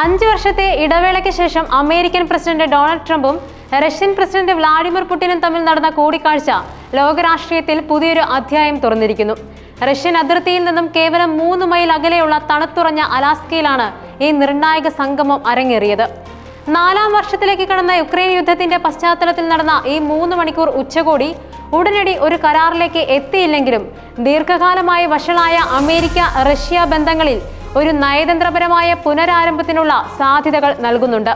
അഞ്ച് വർഷത്തെ ഇടവേളയ്ക്ക് ശേഷം അമേരിക്കൻ പ്രസിഡന്റ് ഡൊണാൾഡ് ട്രംപും റഷ്യൻ പ്രസിഡന്റ് വ്ളാഡിമിർ പുടിനും തമ്മിൽ നടന്ന കൂടിക്കാഴ്ച ലോകരാഷ്ട്രീയത്തിൽ പുതിയൊരു അധ്യായം തുറന്നിരിക്കുന്നു. റഷ്യൻ അതിർത്തിയിൽ നിന്നും കേവലം മൂന്ന് മൈൽ അകലെയുള്ള തണുത്തുറഞ്ഞ അലാസ്കയിലാണ് ഈ നിർണായക സംഗമം അരങ്ങേറിയത്. നാലാം വർഷത്തിലേക്ക് കടന്ന യുക്രൈൻ യുദ്ധത്തിന്റെ പശ്ചാത്തലത്തിൽ നടന്ന ഈ മൂന്ന് മണിക്കൂർ ഉച്ചകോടി ഉടനടി ഒരു കരാറിലേക്ക് എത്തിയില്ലെങ്കിലും ദീർഘകാലമായി വഷളായ അമേരിക്ക റഷ്യ ബന്ധങ്ങളിൽ ഒരു നയതന്ത്രപരമായ പുനരാരംഭത്തിനുള്ള സാധ്യതകൾ നൽകുന്നുണ്ട്.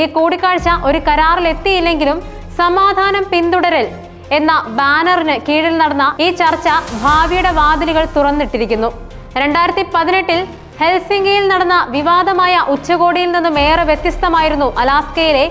ഈ കൂടിക്കാഴ്ച ഒരു കരാറിൽ എത്തിയില്ലെങ്കിലും സമാധാനം പിന്തുടരൽ എന്ന ബാനറിന് കീഴിൽ നടന്ന ഈ ചർച്ച ഭാവിയുടെ വാതിലുകൾ തുറന്നിട്ടിരിക്കുന്നു. രണ്ടായിരത്തി പതിനെട്ടിൽ ഹെൽസിംഗിയിൽ നടന്ന വിവാദമായ ഉച്ചകോടിയിൽ നിന്നും ഏറെ വ്യത്യസ്തമായിരുന്നു അലാസ്കയിലെ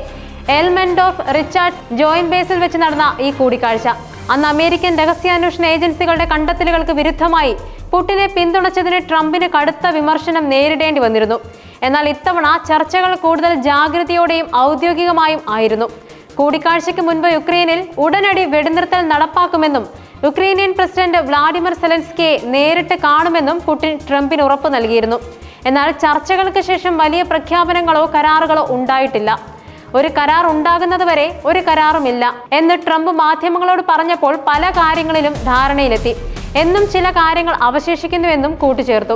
എൽമെൻഡോഫ് റിച്ചാർഡ് ജോയിന്റ് ബേസിൽ വെച്ച് നടന്ന ഈ കൂടിക്കാഴ്ച. അന്ന് അമേരിക്കൻ രഹസ്യാന്വേഷണ ഏജൻസികളുടെ കണ്ടെത്തലുകൾക്ക് വിരുദ്ധമായി പുട്ടിനെ പിന്തുണച്ചതിന് ട്രംപിന് കടുത്ത വിമർശനം നേരിടേണ്ടി വന്നിരുന്നു. എന്നാൽ ഇത്തവണ ചർച്ചകൾ കൂടുതൽ ജാഗ്രതയോടെയും ഔദ്യോഗികമായും ആയിരുന്നു. കൂടിക്കാഴ്ചയ്ക്ക് മുൻപ് യുക്രൈനിൽ ഉടനടി വെടിനിർത്തൽ നടപ്പാക്കുമെന്നും യുക്രൈനിയൻ പ്രസിഡന്റ് വ്ളാഡിമിർ സെലൻസ്കിയെ നേരിട്ട് കാണുമെന്നും പുടിൻ ട്രംപിന് ഉറപ്പ് നൽകിയിരുന്നു. എന്നാൽ ചർച്ചകൾക്ക് ശേഷം വലിയ പ്രഖ്യാപനങ്ങളോ കരാറുകളോ ഉണ്ടായിട്ടില്ല. ഒരു കരാർ ഉണ്ടാകുന്നതുവരെ ഒരു കരാറുമില്ല എന്ന് ട്രംപ് മാധ്യമങ്ങളോട് പറഞ്ഞപ്പോൾ പല കാര്യങ്ങളിലും ധാരണയിലെത്തി. എന്നും ചില കാര്യങ്ങൾ അവശേഷിക്കുന്നുവെന്നും കൂട്ടിച്ചേർത്തു.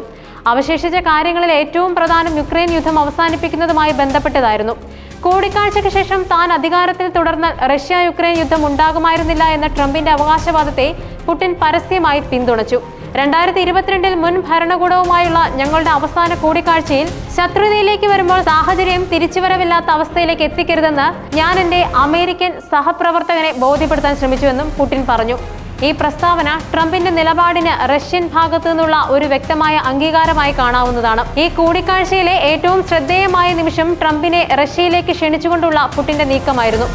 അവശേഷിച്ച കാര്യങ്ങളിൽ ഏറ്റവും പ്രധാനം യുക്രൈൻ യുദ്ധം അവസാനിപ്പിക്കുന്നതുമായി ബന്ധപ്പെട്ടതായിരുന്നു. കൂടിക്കാഴ്ചയ്ക്ക് ശേഷം താൻ അധികാരത്തിൽ തുടർന്നാൽ റഷ്യ യുക്രൈൻ യുദ്ധം ഉണ്ടാകുമായിരുന്നില്ല എന്ന ട്രംപിന്റെ അവകാശവാദത്തെ പുടിൻ പരസ്യമായി പിന്തുണച്ചു. രണ്ടായിരത്തി ഇരുപത്തിരണ്ടിൽ മുൻ ഭരണകൂടവുമായുള്ള ഞങ്ങളുടെ അവസാന കൂടിക്കാഴ്ചയിൽ ശത്രുതയിലേക്ക് വരുമ്പോൾ സാഹചര്യം തിരിച്ചുവരവില്ലാത്ത അവസ്ഥയിലേക്ക് എത്തിക്കരുതെന്ന് ഞാൻ എന്റെ അമേരിക്കൻ സഹപ്രവർത്തകനെ ബോധ്യപ്പെടുത്താൻ ശ്രമിച്ചുവെന്നും പുടിൻ പറഞ്ഞു. ഈ പ്രസ്താവന ട്രംപിന്റെ നിലപാടിന് റഷ്യൻ ഭാഗത്തു നിന്നുള്ള ഒരു വ്യക്തമായ അംഗീകാരമായി കാണാവുന്നതാണ്. ഈ കൂടിക്കാഴ്ചയിലെ ഏറ്റവും ശ്രദ്ധേയമായ നിമിഷം ട്രംപിനെ റഷ്യയിലേക്ക് ക്ഷണിച്ചുകൊണ്ടുള്ള പുടിന്റെ നീക്കമായിരുന്നു.